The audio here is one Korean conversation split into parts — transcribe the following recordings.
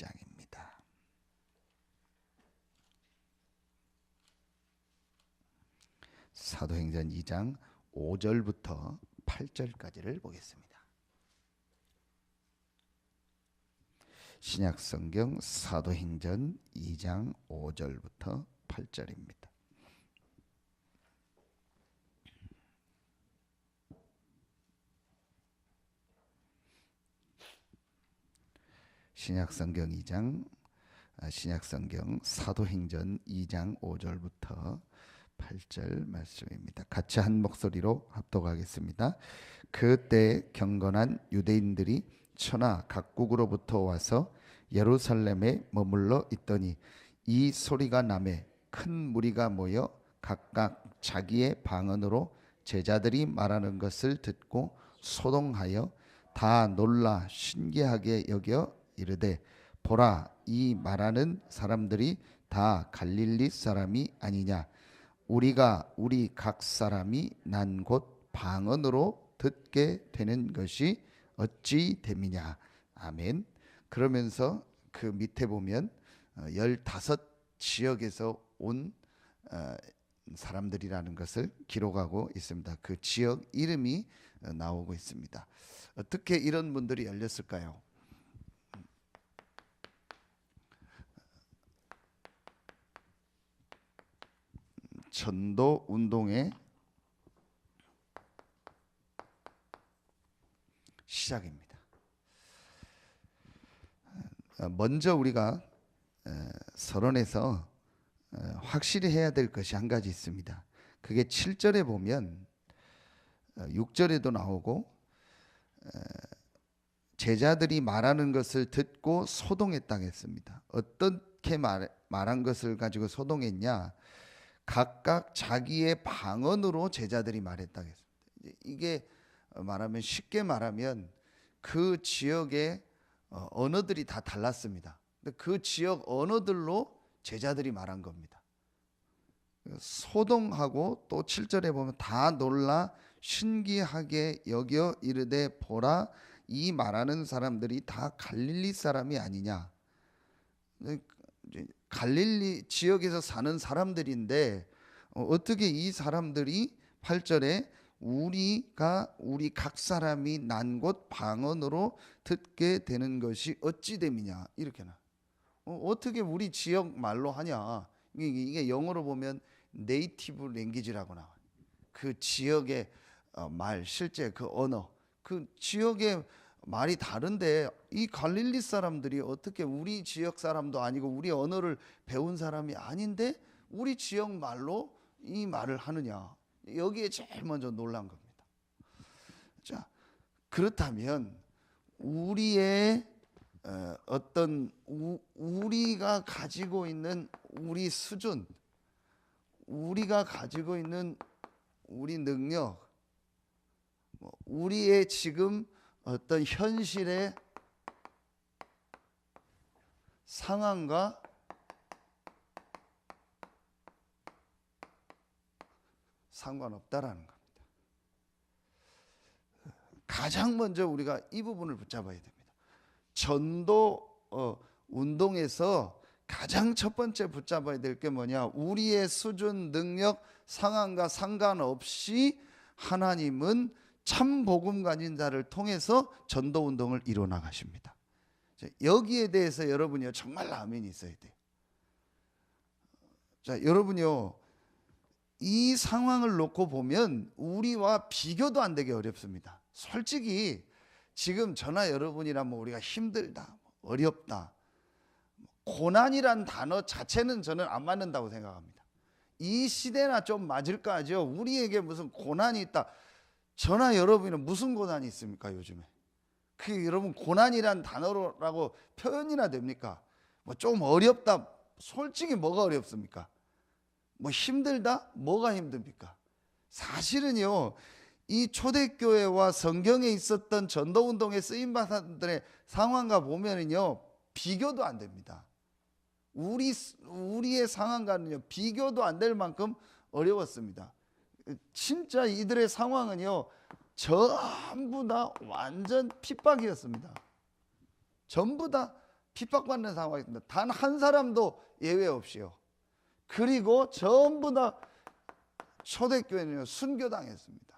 2장입니다. 사도행전 2장 5절부터 8절까지를 보겠습니다. 신약 성경 사도행전 2장 5절부터 8절입니다. 신약 성경 2장 아, 신약 성경 사도행전 2장 5절부터 8절 말씀입니다. 같이 한 목소리로 합독하겠습니다. 그때 경건한 유대인들이 천하 각국으로부터 와서 예루살렘에 머물러 있더니 이 소리가 남에 큰 무리가 모여 각각 자기의 방언으로 제자들이 말하는 것을 듣고 소동하여 다 놀라 신기하게 여겨 이르되 보라 이 말하는 사람들이 다 갈릴리 사람이 아니냐 우리가 우리 각 사람이 난 곳 방언으로 듣게 되는 것이 어찌 됨이냐 아멘 그러면서 그 밑에 보면 어, 열다섯 지역에서 온 어, 사람들이라는 것을 기록하고 있습니다. 그 지역 이름이 어, 나오고 있습니다. 어떻게 이런 분들이 열렸을까요? 전도 운동의 시작입니다. 어, 먼저 우리가 어, 서론에서 어, 확실히 해야 될 것이 한 가지 있습니다. 그게 7절에 보면 6절에도 나오고 제자들이 말하는 것을 듣고 소동했다고 했습니다. 어떻게 말, 말한 것을 가지고 소동했냐? 각각 자기의 방언으로 제자들이 말했다고 했습니다. 이게 말하면 쉽게 말하면 그 지역의 어, 언어들이 다 달랐습니다. 그 지역 언어들로 제자들이 말한 겁니다. 소동하고 또 7절에 보면 다 놀라 신기하게 여겨 이르되 보라 이 말하는 사람들이 다 갈릴리 사람이 아니냐. 갈릴리 지역에서 사는 사람들인데 어, 어떻게 이 사람들이 8절에 우리가 우리 각 사람이 난 곳 방언으로 듣게 되는 것이 어찌 됨이냐 이렇게 나. 어, 떻게 우리 지역 말로 하냐? 이게, 영어로 보면 네이티브 랭귀지라고 나와. 그 지역의 어, 말 실제 그 언어 그 지역의 말이 다른데 이 갈릴리 사람들이 어떻게 우리 지역 사람도 아니고 우리 언어를 배운 사람이 아닌데 우리 지역 말로 이 말을 하느냐 여기에 제일 먼저 놀란 겁니다. 자 그렇다면 우리의 어, 어떤 우리가 가지고 있는 우리 수준, 우리가 가지고 있는 우리 능력, 뭐 우리의 지금 어떤 현실의 상황과 상관없다라는 겁니다. 가장 먼저 우리가 이 부분을 붙잡아야 됩니다. 전도 어, 운동에서 가장 첫 번째 붙잡아야 될 게 뭐냐? 우리의 수준, 능력, 상황과 상관없이 하나님은 참 복음 가진 자를 통해서 전도 운동을 이뤄 나가십니다. 여기에 대해서 여러분이 정말 아멘이 있어야 돼요. 자, 여러분요. 이 상황을 놓고 보면 우리와 비교도 안 되게 어렵습니다. 솔직히 지금 전화 여러분이라면 우리가 힘들다, 어렵다, 고난이란 단어 자체는 저는 안 맞는다고 생각합니다. 이 시대나 좀 맞을까 하죠. 우리에게 무슨 고난이 있다. 전화 여러분은 무슨 고난이 있습니까, 요즘에? 그 여러분 고난이란 단어라고 표현이나 됩니까? 뭐 좀 어렵다. 솔직히 뭐가 어렵습니까? 뭐 힘들다? 뭐가 힘듭니까? 사실은요, 이 초대교회와 성경에 있었던 전도운동에 쓰임 받았들의 상황과 보면은요, 비교도 안 됩니다. 우리, 우리의 상황과는요, 비교도 안 될 만큼 어려웠습니다. 진짜 이들의 상황은요, 전부 다 완전 핍박이었습니다. 전부 다 핍박받는 상황이 있습니다. 단 한 사람도 예외 없이요. 그리고 전부 다 초대교회는 순교당했습니다.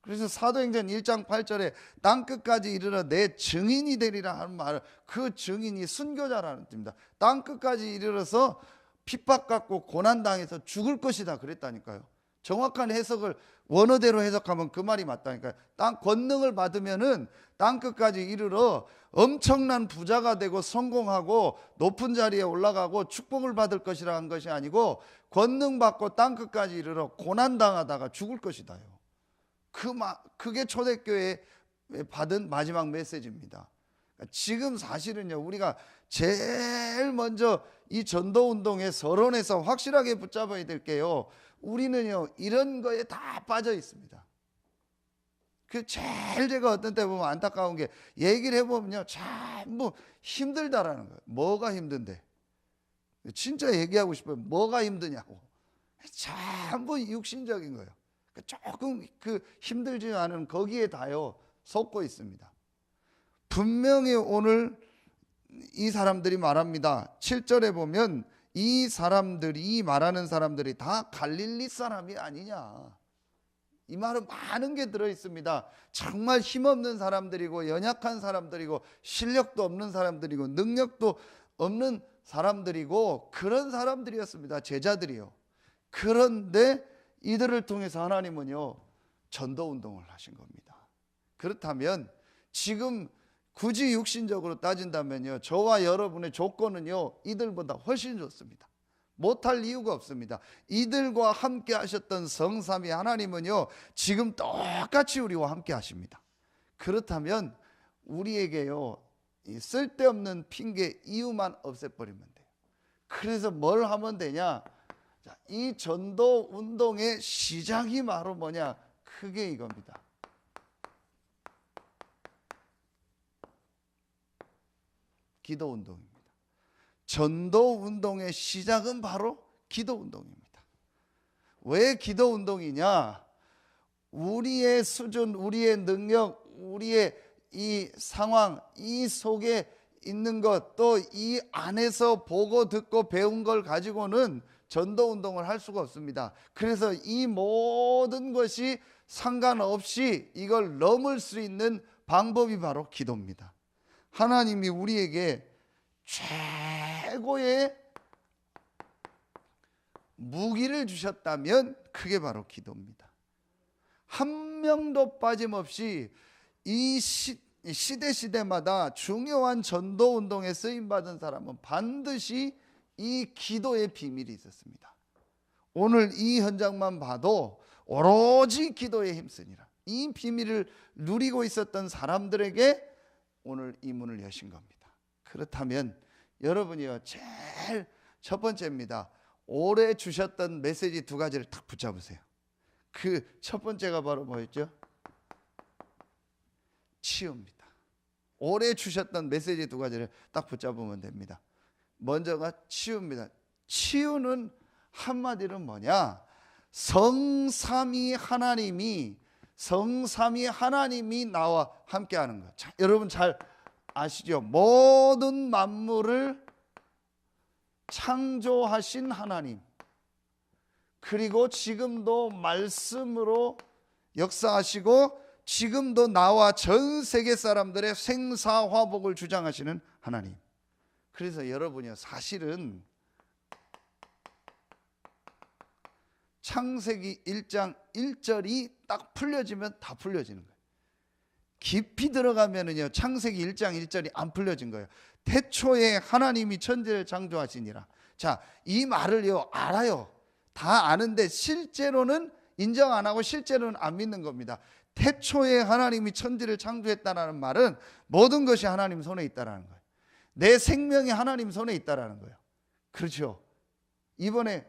그래서 사도행전 1장 8절에 땅 끝까지 이르러 내 증인이 되리라 하는 말을 그 증인이 순교자라는 뜻입니다. 땅 끝까지 이르러서 핍박받고 고난당해서 죽을 것이다 그랬다니까요. 정확한 해석을 원어대로 해석하면 그 말이 맞다니까요. 땅 권능을 받으면은 땅 끝까지 이르러 엄청난 부자가 되고 성공하고 높은 자리에 올라가고 축복을 받을 것이라는 것이 아니고 권능 받고 땅 끝까지 이르러 고난 당하다가 죽을 것이다요. 그 마, 그게 초대교회 받은 마지막 메시지입니다. 그러니까 지금 사실은요 우리가 제일 먼저 이 전도 운동의 서론에서 확실하게 붙잡아야 될 게요. 우리는요 이런 거에 다 빠져 있습니다. 그 제일 제가 어떤 때 보면 안타까운 게 얘기를 해보면요 전부 힘들다라는 거예요. 뭐가 힘든데? 진짜 얘기하고 싶어요. 뭐가 힘드냐고. 전부 육신적인 거예요. 조금 그 힘들지 않은 거기에 다요 속고 있습니다. 분명히 오늘 이 사람들이 말합니다. 7절에 보면 이 사람들이 말하는 사람들이 다 갈릴리 사람이 아니냐. 이 말은 많은 게 들어 있습니다. 정말 힘없는 사람들이고 연약한 사람들이고 실력도 없는 사람들이고 능력도 없는 사람들이고 그런 사람들이었습니다. 제자들이요. 그런데 이들을 통해서 하나님은요 전도 운동을 하신 겁니다. 그렇다면 지금 굳이 육신적으로 따진다면요 저와 여러분의 조건은요 이들보다 훨씬 좋습니다. 못할 이유가 없습니다. 이들과 함께 하셨던 성삼위 하나님은요 지금 똑같이 우리와 함께 하십니다. 그렇다면 우리에게요 이 쓸데없는 핑계 이유만 없애버리면 돼요. 그래서 뭘 하면 되냐? 자, 이 전도 운동의 시작이 바로 뭐냐? 크게 이겁니다. 기도 운동입니다. 전도 운동의 시작은 바로 기도 운동입니다. 왜 기도 운동이냐? 우리의 수준, 우리의 능력, 우리의 이 상황, 이 속에 있는 것, 또 이 안에서 보고 듣고 배운 걸 가지고는 전도 운동을 할 수가 없습니다. 그래서 이 모든 것이 상관없이 이걸 넘을 수 있는 방법이 바로 기도입니다. 하나님이 우리에게 최고의 무기를 주셨다면 그게 바로 기도입니다. 한 명도 빠짐없이 이 시, 시대 시대마다 중요한 전도 운동에 쓰임 받은 사람은 반드시 이 기도의 비밀이 있었습니다. 오늘 이 현장만 봐도 오로지 기도에 힘쓰니라. 이 비밀을 누리고 있었던 사람들에게 오늘 이 문을 여신 겁니다. 그렇다면 여러분이요 제일 첫 번째입니다. 올해 주셨던 메시지 두 가지를 딱 붙잡으세요. 그 첫 번째가 바로 뭐였죠? 치유입니다. 올해 주셨던 메시지 두 가지를 딱 붙잡으면 됩니다. 먼저가 치유입니다. 치유는 한마디로 뭐냐? 성삼위 하나님이 성삼위 하나님이 나와 함께하는 것. 자, 여러분 잘 아시죠? 모든 만물을 창조하신 하나님. 그리고 지금도 말씀으로 역사하시고 지금도 나와 전 세계 사람들의 생사화복을 주장하시는 하나님. 그래서 여러분이요 사실은 창세기 1장 1절이 딱 풀려지면 다 풀려지는 거예요. 깊이 들어가면은요 창세기 1장 1절이 안 풀려진 거예요. 태초에 하나님이 천지를 창조하시니라. 자, 이 말을요 알아요. 다 아는데 실제로는 인정 안 하고 실제로는 안 믿는 겁니다. 태초에 하나님이 천지를 창조했다라는 말은 모든 것이 하나님 손에 있다라는 거예요. 내 생명이 하나님 손에 있다라는 거예요. 그렇죠. 이번에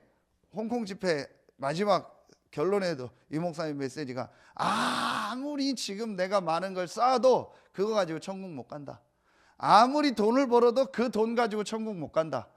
홍콩 집회 마지막 결론에도 이 목사님 메시지가 아무리 지금 내가 많은 걸 쌓아도 그거 가지고 천국 못 간다. 아무리 돈을 벌어도 그 돈 가지고 천국 못 간다.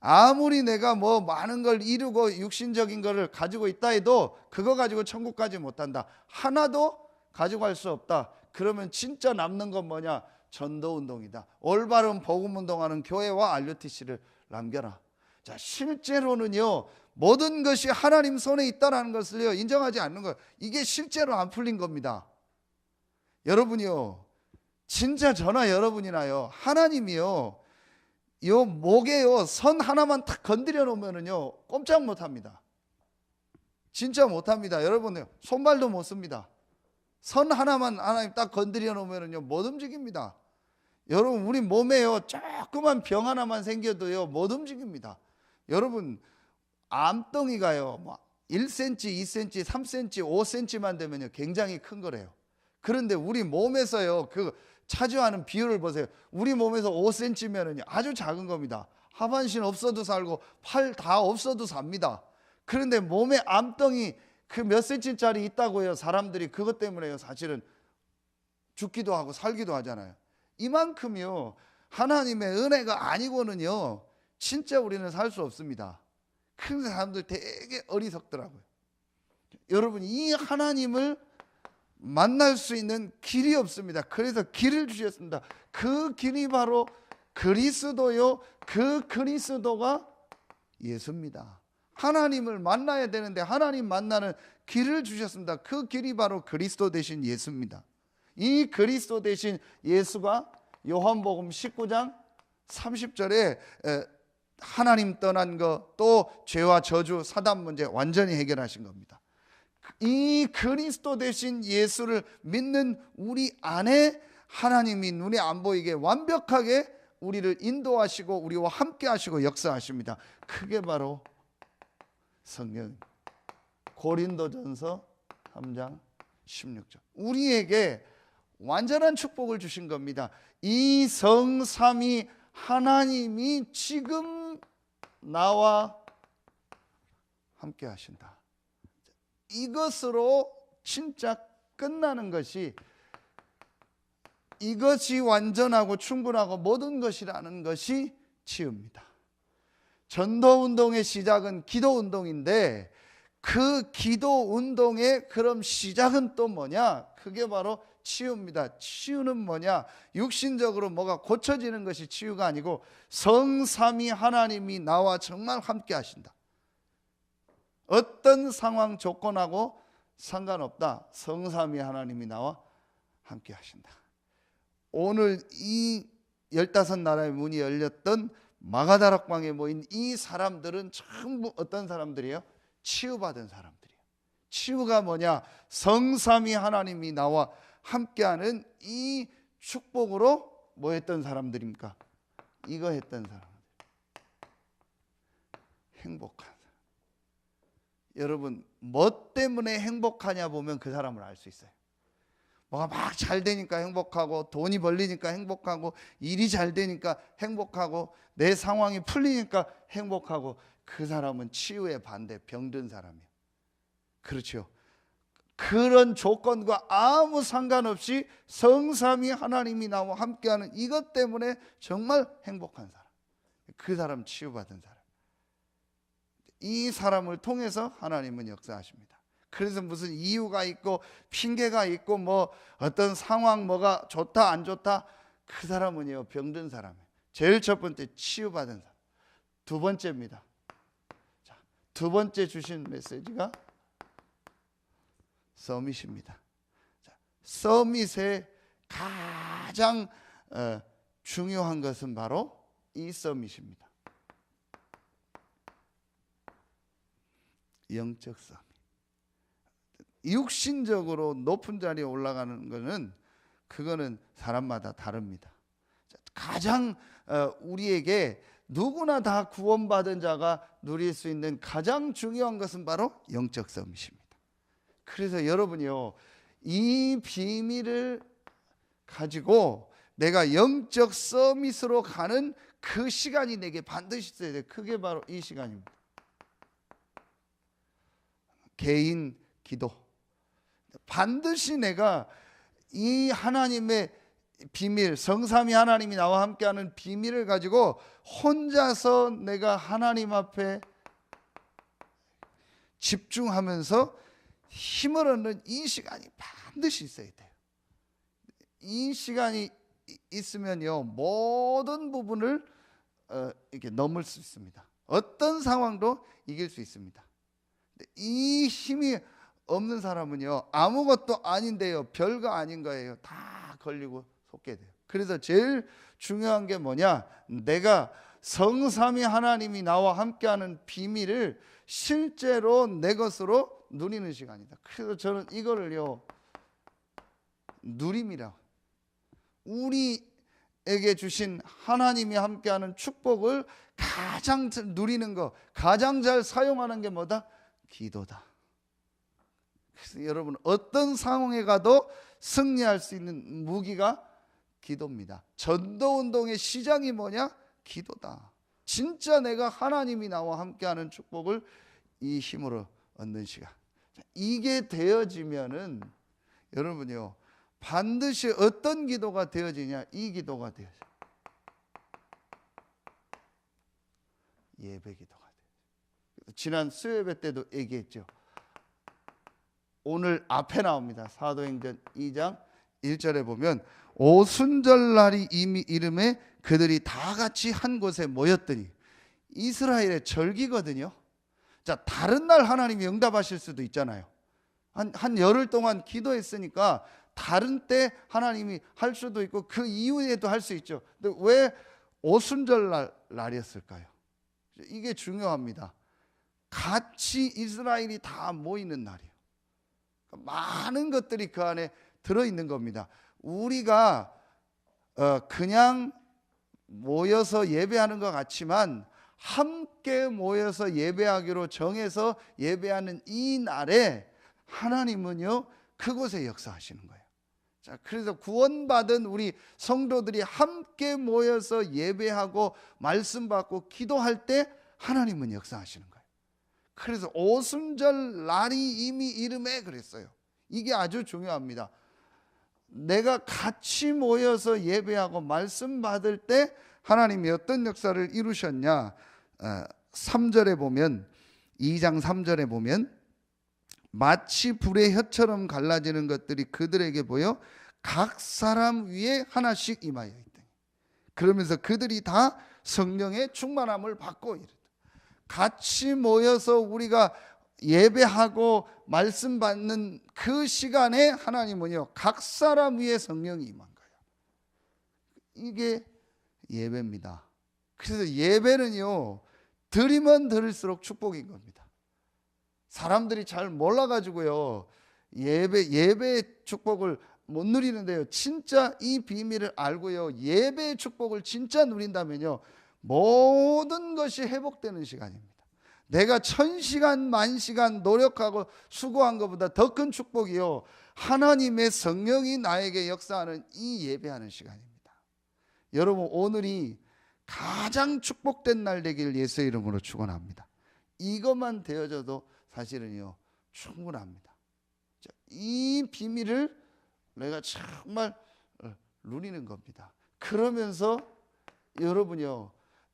아무리 내가 뭐 많은 걸 이루고 육신적인 거를 가지고 있다 해도 그거 가지고 천국 가지 못한다. 하나도 가지고 갈수 없다. 그러면 진짜 남는 건 뭐냐? 전도 운동이다. 올바른 복음 운동하는 교회와 RUTC를 남겨라. 자, 실제로는요. 모든 것이 하나님 손에 있다라는 것을요. 인정하지 않는 거예요. 이게 실제로 안 풀린 겁니다. 여러분이요. 진짜 저나 여러분이나요. 하나님이요. 요 목에요. 선 하나만 탁 건드려 놓으면은요. 꼼짝 못 합니다. 진짜 못 합니다. 여러분 손발도 못 씁니다. 선 하나만 하나님 딱 건드려 놓으면은요. 못 움직입니다. 여러분 우리 몸에요. 조그만 병 하나만 생겨도요. 못 움직입니다. 여러분 암덩이가요. 뭐 1cm, 2cm, 3cm, 5cm만 되면요. 굉장히 큰 거래요. 그런데 우리 몸에서요. 그 차지하는 비율을 보세요. 우리 몸에서 5cm면은요. 아주 작은 겁니다. 하반신 없어도 살고 팔 다 없어도 삽니다. 그런데 몸에 암덩이 그몇 센치짜리 있다고요. 사람들이 그것 때문에요. 사실은 죽기도 하고 살기도 하잖아요. 이만큼요. 하나님의 은혜가 아니고는요. 진짜 우리는 살 수 없습니다. 큰 사람들 되게 어리석더라고요. 여러분 이 하나님을 만날 수 있는 길이 없습니다. 그래서 길을 주셨습니다. 그 길이 바로 그리스도요. 그 그리스도가 예수입니다. 하나님을 만나야 되는데 하나님 만나는 길을 주셨습니다. 그 길이 바로 그리스도 대신 예수입니다. 이 그리스도 대신 예수가 요한복음 19장 30절에 하나님 떠난 거또 죄와 저주 사단 문제 완전히 해결하신 겁니다. 이 그리스도 대신 예수를 믿는 우리 안에 하나님이 눈에 안 보이게 완벽하게 우리를 인도하시고 우리와 함께 하시고 역사하십니다. 그게 바로 성경 고린도전서 3장 16절. 우리에게 완전한 축복을 주신 겁니다. 이 성삼이 하나님이 지금 나와 함께 하신다. 이것으로 진짜 끝나는 것이 이것이 완전하고 충분하고 모든 것이라는 것이 치유입니다. 전도 운동의 시작은 기도 운동인데 그 기도 운동의 그럼 시작은 또 뭐냐? 그게 바로 치유입니다. 치유는 뭐냐? 육신적으로 뭐가 고쳐지는 것이 치유가 아니고 성삼위 하나님이 나와 정말 함께 하신다. 어떤 상황 조건하고 상관없다. 성삼위 하나님이 나와 함께 하신다. 오늘 이 열다섯 나라의 문이 열렸던 마가다락방에 모인 이 사람들은 전부 어떤 사람들이에요? 치유받은 사람들이에요. 치유가 뭐냐? 성삼위 하나님이 나와 함께하는 이 축복으로 뭐 했던 사람들입니까? 이거 했던 사람들. 행복한 사람. 여러분, 뭐 때문에 행복하냐 보면 그 사람을 알 수 있어요. 뭐가 막 잘 되니까 행복하고 돈이 벌리니까 행복하고 일이 잘 되니까 행복하고 내 상황이 풀리니까 행복하고 그 사람은 치유의 반대 병든 사람이에요. 그렇죠. 그런 조건과 아무 상관없이 성삼이 하나님이 나와 함께하는 이것 때문에 정말 행복한 사람. 그 사람 치유받은 사람. 이 사람을 통해서 하나님은 역사하십니다. 그래서 무슨 이유가 있고 핑계가 있고 뭐 어떤 상황 뭐가 좋다 안 좋다 그 사람은요 병든 사람이에요. 제일 첫 번째 치유받은 사람. 두 번째입니다. 자, 두 번째 주신 메시지가 서밋입니다. 자, 서밋의 가장 어, 중요한 것은 바로 이 서밋입니다. 영적 서밋. 육신적으로 높은 자리에 올라가는 것은 그거는 사람마다 다릅니다. 가장 어, 우리에게 누구나 다 구원받은 자가 누릴 수 있는 가장 중요한 것은 바로 영적 서밋입니다. 그래서 여러분이요, 이 비밀을 가지고 내가 영적 서밋으로 가는 그 시간이 내게 반드시 있어야 돼. 그게 바로 이 시간입니다. 개인 기도. 반드시 내가 이 하나님의 비밀, 성삼위 하나님이 나와 함께하는 비밀을 가지고 혼자서 내가 하나님 앞에 집중하면서 힘을 얻는 이 시간이 반드시 있어야 돼요. 이 시간이 이- 있으면요 모든 부분을 어, 이렇게 넘을 수 있습니다. 어떤 상황도 이길 수 있습니다. 이 힘이 없는 사람은요 아무것도 아닌데요 별거 아닌 거예요 다 걸리고 속게 돼요. 그래서 제일 중요한 게 뭐냐 내가 성삼위 하나님이 나와 함께하는 비밀을 실제로 내 것으로 누리는 시간이다. 그래서 저는 이거를요 누림이라고 우리에게 주신 하나님이 함께하는 축복을 가장 잘 누리는 거, 가장 잘 사용하는 게 뭐다? 기도다. 그래서 여러분 어떤 상황에 가도 승리할 수 있는 무기가 기도입니다. 전도 운동의 시작이 뭐냐? 기도다. 진짜 내가 하나님이 나와 함께하는 축복을 이 힘으로 얻는 시간. 자, 이게 되어지면은 여러분요 반드시 어떤 기도가 되어지냐? 이 기도가 되어져. 예배 기도가 돼. 지난 수요예배 때도 얘기했죠. 오늘 앞에 나옵니다. 사도행전 2장 1절에 보면 오순절날이 이미 이름에 그들이 다 같이 한 곳에 모였더니 이스라엘의 절기거든요. 자, 다른 날 하나님이 응답하실 수도 있잖아요. 한, 한 열흘 동안 기도했으니까 다른 때 하나님이 할 수도 있고 그 이후에도 할 수 있죠. 근데 왜 오순절 날, 날이었을까요? 이게 중요합니다. 같이 이스라엘이 다 모이는 날이에요. 많은 것들이 그 안에 들어 있는 겁니다. 우리가 어, 그냥 모여서 예배하는 것 같지만 함께 모여서 예배하기로 정해서 예배하는 이 날에 하나님은요 그곳에 역사하시는 거예요. 자, 그래서 구원받은 우리 성도들이 함께 모여서 예배하고 말씀 받고 기도할 때 하나님은 역사하시는 거예요. 그래서 오순절 날이 이미 이름에 그랬어요. 이게 아주 중요합니다. 내가 같이 모여서 예배하고 말씀 받을 때 하나님이 어떤 역사를 이루셨냐? 3절에 보면 2장 3절에 보면 마치 불의 혀처럼 갈라지는 것들이 그들에게 보여 각 사람 위에 하나씩 임하여 있다. 그러면서 그들이 다 성령의 충만함을 받고 이르다. 같이 모여서 우리가 예배하고 말씀 받는 그 시간에 하나님은요 각 사람 위에 성령이 임한 거예요. 이게 예배입니다. 그래서 예배는요 드리면 드릴수록 축복인 겁니다. 사람들이 잘 몰라가지고요 예배 예배의 축복을 못 누리는데요. 진짜 이 비밀을 알고요 예배의 축복을 진짜 누린다면요 모든 것이 회복되는 시간입니다. 내가 천 시간 만 시간 노력하고 수고한 것보다 더 큰 축복이요 하나님의 성령이 나에게 역사하는 이 예배하는 시간입니다. 여러분 오늘이 가장 축복된 날 되기를 예수의 이름으로 축원합니다. 이것만 되어져도 사실은요 충분합니다. 이 비밀을 내가 정말 어, 누리는 겁니다. 그러면서 여러분요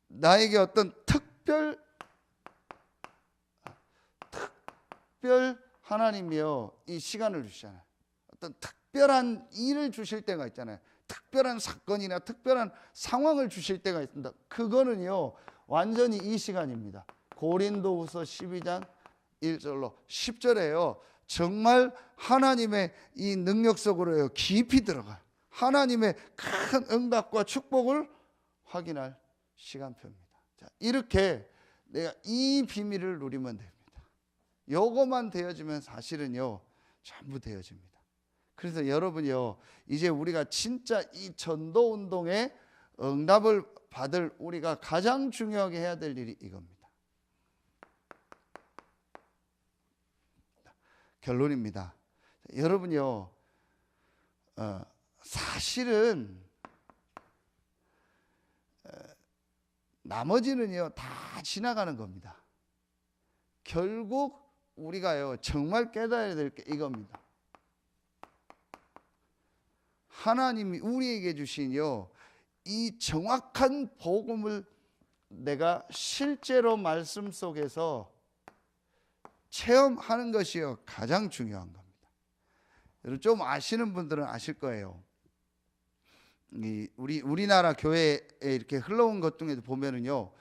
나에게 어떤 특별 특별 하나님이요 이 시간을 주시잖아요. 어떤 특별한 일을 주실 때가 있잖아요. 특별한 사건이나 특별한 상황을 주실 때가 있습니다. 그거는요 완전히 이 시간입니다. 고린도후서 12장 1절로 10절에요. 정말 하나님의 이 능력 속으로요 깊이 들어가 하나님의 큰 응답과 축복을 확인할 시간표입니다. 자, 이렇게 내가 이 비밀을 누리면 됩니다. 요거만 되어지면 사실은요 전부 되어집니다. 그래서 여러분요 이제 우리가 진짜 이 전도 운동에 응답을 받을 우리가 가장 중요하게 해야 될 일이 이겁니다. 결론입니다. 여러분요 어, 사실은 어, 나머지는요 다 지나가는 겁니다. 결국 우리가요 정말 깨달아야 될 게 이겁니다. 하나님이 우리에게 주신요 이 정확한 복음을 내가 실제로 말씀 속에서 체험하는 것이요 가장 중요한 겁니다. 여러분 좀 아시는 분들은 아실 거예요. 이 우리 우리나라 교회에 이렇게 흘러온 것 중에도 보면은요.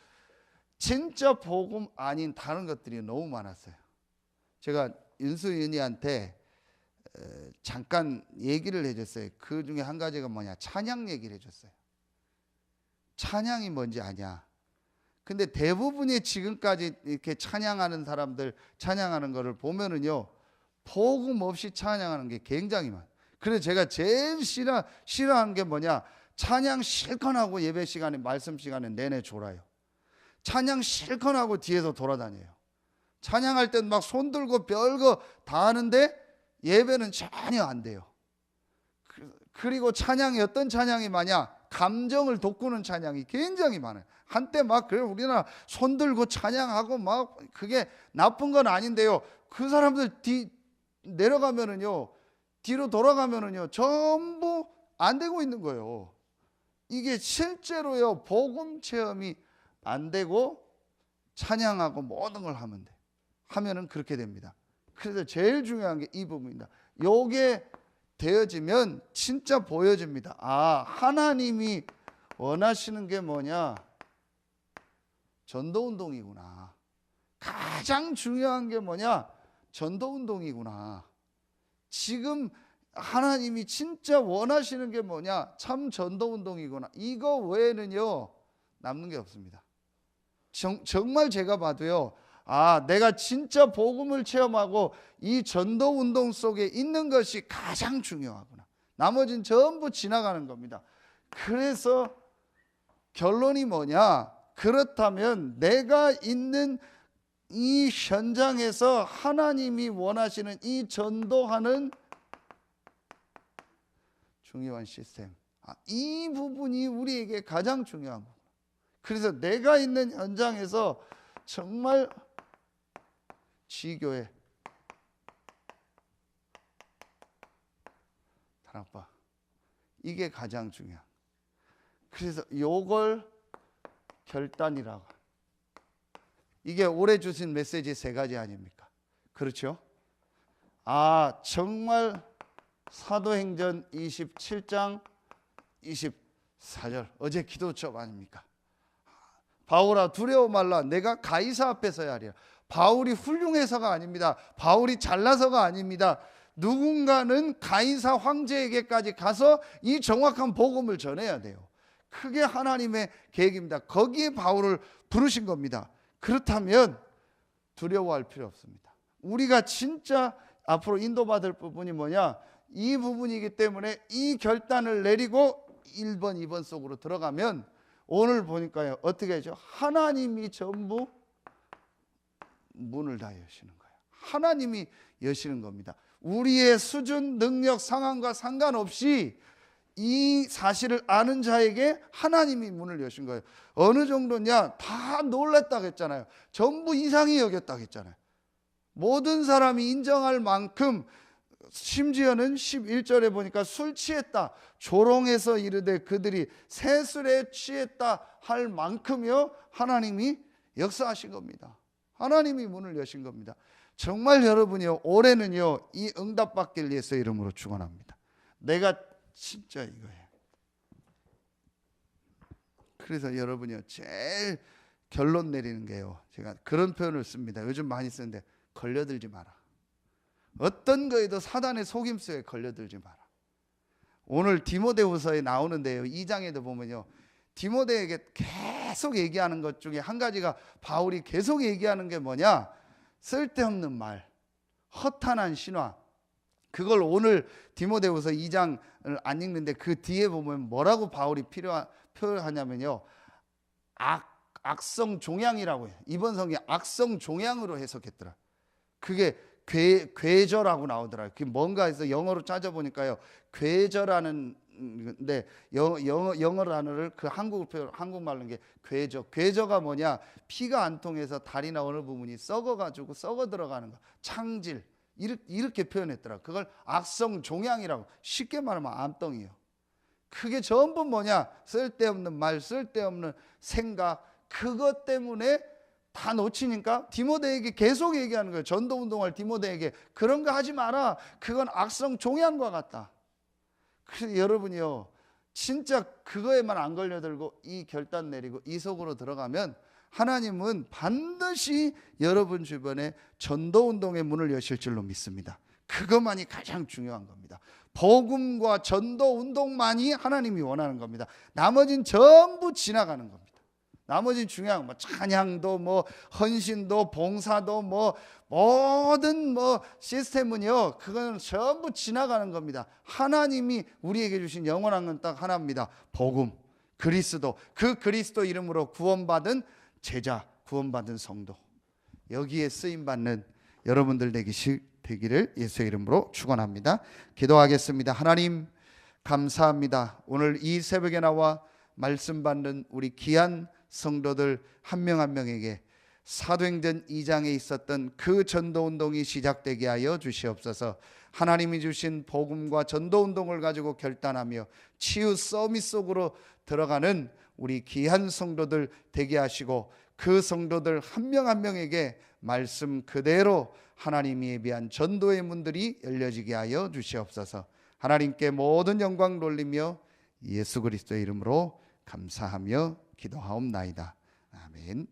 진짜 복음 아닌 다른 것들이 너무 많았어요. 제가 윤수윤이한테 에, 잠깐 얘기를 해줬어요. 그 중에 한 가지가 뭐냐? 찬양 얘기를 해줬어요. 찬양이 뭔지 아냐? 근데 대부분이 지금까지 이렇게 찬양하는 사람들 찬양하는 거를 보면은요 복음 없이 찬양하는 게 굉장히 많아요. 그래서 제가 제일 싫어 싫어하는 게 뭐냐? 찬양 실컷 하고 예배 시간에 말씀 시간에 내내 졸아요. 찬양 실컷 하고 뒤에서 돌아다녀요. 찬양할 땐 막 손 들고 별거 다 하는데 예배는 전혀 안 돼요. 그- 그리고 찬양이 어떤 찬양이 많냐? 감정을 돋구는 찬양이 굉장히 많아요. 한때 막 그래 우리나라 손 들고 찬양하고 막 그게 나쁜 건 아닌데요. 그 사람들 뒤 내려가면은요. 뒤로 돌아가면은요. 전부 안 되고 있는 거예요. 이게 실제로요. 복음 체험이 안 되고 찬양하고 모든 걸 하면 돼. 하면은 그렇게 됩니다. 그래서 제일 중요한 게 이 부분입니다. 요게 되어지면 진짜 보여집니다. 아, 하나님이 원하시는 게 뭐냐? 전도 운동이구나. 가장 중요한 게 뭐냐? 전도 운동이구나. 지금 하나님이 진짜 원하시는 게 뭐냐? 참 전도 운동이구나. 이거 외에는요, 남는 게 없습니다. 정, 정말 제가 봐도요, 아, 내가 진짜 복음을 체험하고 이 전도 운동 속에 있는 것이 가장 중요하구나. 나머지는 전부 지나가는 겁니다. 그래서 결론이 뭐냐? 그렇다면 내가 있는 이 현장에서 하나님이 원하시는 이 전도하는 중요한 시스템. 아, 이 부분이 우리에게 가장 중요한 거. 그래서 내가 있는 현장에서 정말 지교회 단아빠 이게 가장 중요한. 그래서 요걸 결단이라고. 이게 올해 주신 메시지 세 가지 아닙니까? 그렇죠? 아, 정말 사도행전 27장 24절 어제 기도첩 아닙니까? 바울아 두려워 말라 내가 가이사 앞에 서야 하리라. 바울이 훌륭해서가 아닙니다. 바울이 잘나서가 아닙니다. 누군가는 가이사 황제에게까지 가서 이 정확한 복음을 전해야 돼요. 크게 하나님의 계획입니다. 거기에 바울을 부르신 겁니다. 그렇다면 두려워할 필요 없습니다. 우리가 진짜 앞으로 인도받을 부분이 뭐냐? 이 부분이기 때문에 이 결단을 내리고 1번, 2번 속으로 들어가면 오늘 보니까요. 어떻게 하죠? 하나님이 전부 문을 다 여시는 거예요. 하나님이 여시는 겁니다. 우리의 수준, 능력, 상황과 상관없이 이 사실을 아는 자에게 하나님이 문을 여신 거예요. 어느 정도냐? 다 놀랬다고 했잖아요. 전부 이상히 여겼다고 했잖아요. 모든 사람이 인정할 만큼 심지어는 11절에 보니까 술 취했다. 조롱해서 이르되 그들이 새술에 취했다 할 만큼요. 하나님이 역사하신 겁니다. 하나님이 문을 여신 겁니다. 정말 여러분이요. 올해는요. 이 응답 받길 위해서 이름으로 축원합니다. 내가 진짜 이거예요. 그래서 여러분이요. 제일 결론 내리는 게요. 제가 그런 표현을 씁니다. 요즘 많이 쓰는데 걸려들지 마라. 어떤 거에도 사단의 속임수에 걸려들지 마라. 오늘 디모데후서에 나오는데요. 2장에도 보면요. 디모데에게 계속 얘기하는 것 중에 한 가지가 바울이 계속 얘기하는 게 뭐냐? 쓸데없는 말, 허탄한 신화. 그걸 오늘 디모데후서 2장을 안 읽는데 그 뒤에 보면 뭐라고 바울이 필요하, 표현하냐면요. 악 악성 종양이라고 해요. 이번 성경 악성 종양으로 해석했더라. 그게 괴, 괴저라고 나오더라고요. 그게 뭔가 해서 영어로 찾아보니까요. 괴저라는 근데 영어, 영어 영어 단어를 그 한국 표현 한국말로 게 괴저. 괴저가 뭐냐? 피가 안 통해서 다리나 어느 부분이 썩어 가지고 썩어 들어가는 거. 창질. 이렇게, 이렇게 표현했더라. 그걸 악성 종양이라고 쉽게 말하면 암덩이요. 그게 전부 뭐냐? 쓸데없는 말, 쓸데없는 생각. 그것 때문에 다 놓치니까 디모데에게 계속 얘기하는 거예요. 전도 운동할 디모데에게 그런 거 하지 마라. 그건 악성 종양과 같다. 그래서 여러분이요. 진짜 그거에만 안 걸려들고 이 결단 내리고 이 속으로 들어가면 하나님은 반드시 여러분 주변에 전도 운동의 문을 여실 줄로 믿습니다. 그것만이 가장 중요한 겁니다. 복음과 전도 운동만이 하나님이 원하는 겁니다. 나머진 전부 지나가는 겁니다. 나머지 중요한 뭐 찬양도 뭐 헌신도 봉사도 뭐 모든 뭐 시스템은요 그거는 전부 지나가는 겁니다. 하나님이 우리에게 주신 영원한 건 딱 하나입니다. 복음, 그리스도 그 그리스도 이름으로 구원받은 제자, 구원받은 성도 여기에 쓰임 받는 여러분들 되기 되기를 예수의 이름으로 축원합니다. 기도하겠습니다. 하나님 감사합니다. 오늘 이 새벽에 나와 말씀 받는 우리 귀한 성도들 한 명 한 명에게 사도행전 2장에 있었던 그 전도 운동이 시작되게 하여 주시옵소서. 하나님이 주신 복음과 전도 운동을 가지고 결단하며 치유 서밋 속으로 들어가는 우리 귀한 성도들 되게 하시고 그 성도들 한 명 한 명에게 말씀 그대로 하나님이 예비한 전도의 문들이 열려지게 하여 주시옵소서. 하나님께 모든 영광 돌리며 예수 그리스도의 이름으로 감사하며 기도하옵나이다. 아멘.